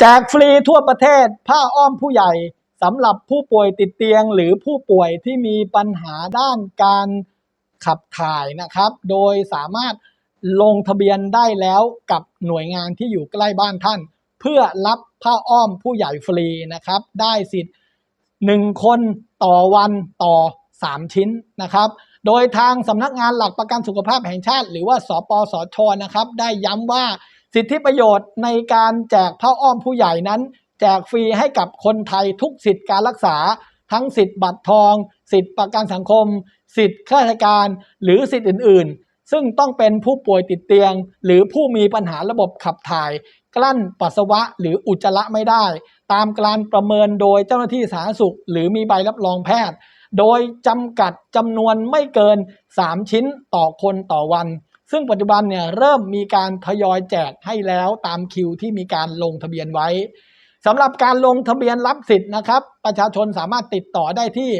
แจกฟรีทั่วประเทศผ้าอ้อมผู้ใหญ่สำหรับผู้ป่วยติดเตียง หรือผู้ป่วยที่มีปัญหาด้านการขับถ่ายนะครับ โดยสามารถลงทะเบียนได้แล้วกับหน่วยงานที่อยู่ใกล้บ้านท่าน เพื่อรับผ้าอ้อมผู้ใหญ่ฟรีนะครับ ได้สิทธิ์1คนต่อวันต่อ 3 ชิ้นนะครับ โดยทางสำนักงานหลักประกันสุขภาพแห่งชาติ หรือว่าสปสชนะครับ ได้ย้ำว่า สิทธิประโยชน์ในการแจกผ้าอ้อมผู้ใหญ่นั้น แจกฟรีให้กับคนไทยทุกสิทธิการรักษา ทั้งสิทธิบัตรทอง สิทธิประกันสังคม สิทธิข้าราชการ หรือสิทธิอื่น ๆ ซึ่งต้องเป็นผู้ป่วยติดเตียง หรือผู้มีปัญหาระบบขับถ่าย กลั้นปัสสาวะหรืออุจจาระไม่ได้ ตามการประเมินโดยเจ้าหน้าที่สาธารณสุข หรือมีใบรับรองแพทย์ โดยจำกัดจำนวนไม่เกิน 3 ชิ้นต่อคนต่อวัน ซึ่งปัจจุบันเนี่ยเริ่มมีการทยอยแจกให้แล้วตามคิวที่มีการลงทะเบียนไว้สำหรับการลงทะเบียนรับสิทธิ์นะครับ ประชาชนสามารถติดต่อได้ที่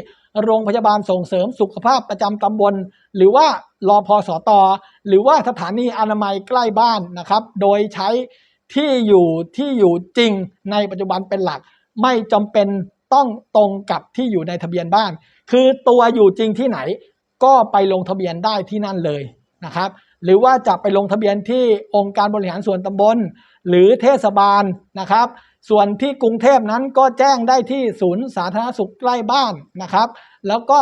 โรงพยาบาลส่งเสริมสุขภาพประจำตำบล หรือว่ารอพอสตหรือว่าสถานีอนามัยใกล้บ้านนะครับ โดยใช้ที่อยู่ที่อยู่จริงในปัจจุบันเป็นหลัก ไม่จำเป็นต้องตรงกับที่อยู่ในทะเบียนบ้าน คือตัวอยู่จริงที่ไหนก็ไปลงทะเบียนได้ที่นั่นเลยนะครับ หรือว่าจะไปลงทะเบียนที่องค์การบริหารส่วนตำบล หรือเทศบาลนะครับ ส่วนที่กรุงเทพนั้นก็แจ้งได้ที่ศูนย์สาธารณสุขใกล้บ้านนะครับ แล้วก็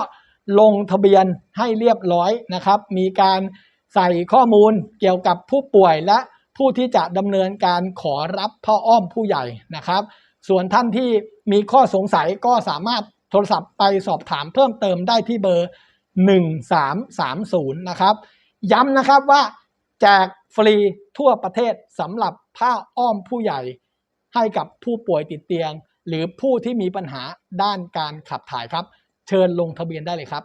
ลงทะเบียนให้เรียบร้อยนะครับ มีการใส่ข้อมูลเกี่ยวกับผู้ป่วยและผู้ที่จะดำเนินการขอรับพ่ออ้อมผู้ใหญ่นะครับ ส่วนท่านที่มีข้อสงสัยก็สามารถโทรศัพท์ไปสอบถามเพิ่มเติมได้ที่เบอร์ 1330 นะครับ ย้ำนะครับว่าแจกฟรีทั่วประเทศสำหรับผ้าอ้อมผู้ใหญ่ให้กับผู้ป่วยติดเตียง หรือผู้ที่มีปัญหาด้านการขับถ่ายครับ เชิญลงทะเบียนได้เลยครับ